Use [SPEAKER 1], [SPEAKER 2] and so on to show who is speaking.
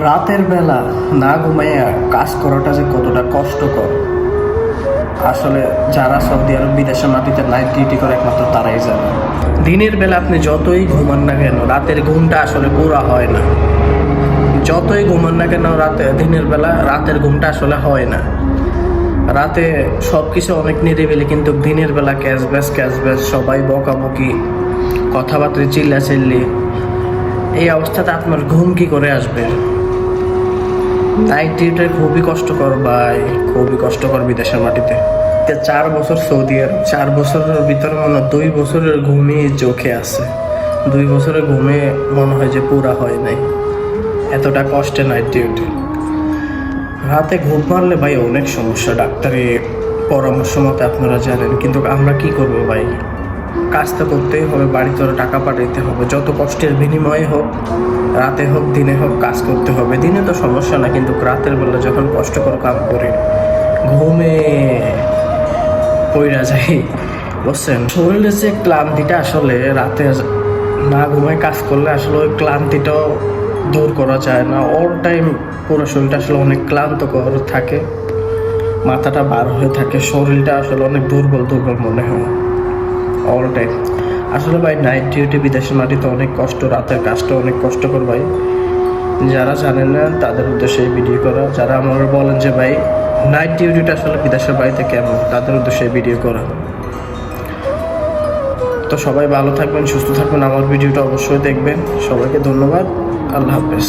[SPEAKER 1] রাতের বেলা না ঘুমাইয়া কাজ করাটা যে কতটা কষ্টকর। আসলে যারা সৌদি আরব বিদেশের মাটিতে নাইট ডিউটি করে একমাত্র তারাই জানে। দিনের বেলা আপনি যতই ঘুমান না কেন, রাতের ঘুমটা আসলে পুরা হয় না। যতই ঘুমান না কেন, রাতে, দিনের বেলা রাতের ঘুমটা আসলে হয় না। রাতে সব কিছু অনেক নিরিবিলি, কিন্তু দিনের বেলা ক্যাশ ব্যাস ক্যাশ ব্যাস সবাই বকাবকি, কথাবার্তা চিল্লা চিল্লি এই অবস্থাতে আপনার ঘুম কি করে আসবে? নাইট ডিউটি খুবই কষ্টকর, ভাই। খুবই কষ্টকর বিদেশের মাটিতে। চার বছর সৌদি আরব, চার বছরের ভিতরে মনে হয় দুই বছরের ঘুমই চোখে আছে। দুই বছরের ঘুমে মনে হয় যে পুরা হয় নাই। এতটা কষ্টে নাইট ডিউটি রাতে ঘুম মারলে ভাই অনেক সমস্যা। ডাক্তারের পরামর্শ মতে আপনারা জানেন, কিন্তু আমরা কি করব ভাই? কাজ তো করতেই হবে বাড়িতে টাকা পাঠাইতে হবে। যত কষ্টের বিনিময়ে হোক, রাতে হোক, দিনে হোক, কাজ করতে হবে। দিনে তো সমস্যা না, কিন্তু রাতের বেলা যখন কষ্টকর কাম করি, ঘুমে পইরা যাই, বুঝছেন? শরীরের যে ক্লান্তিটা আসলে রাতে না ঘুমায় কাজ করলে আসলে ওই ক্লান্তিটাও দূর করা যায় না। অল টাইম পুরো শরীরটা আসলে অনেক ক্লান্তকর থাকে, মাথাটা বার হয়ে থাকে, শরীরটা আসলে অনেক দুর্বল দুর্বল মনে হয়। অল টাইম আসলে ভাই নাইট ডিউটি বিদেশের মাটিতে অনেক কষ্ট, রাতের কাজটা অনেক কষ্টকর ভাই। যারা জানেন না, তাদের উদ্দেশ্যে ভিডিও করা। যারা আমার বলেন যে ভাই নাইট ডিউটিটা আসলে বিদেশের বাড়িতে কেমন, তাদের উদ্দেশ্যে ভিডিও করা। তো সবাই ভালো থাকবেন, সুস্থ থাকবেন। আমার ভিডিওটা অবশ্যই দেখবেন। সবাইকে ধন্যবাদ। আল্লাহ হাফেজ।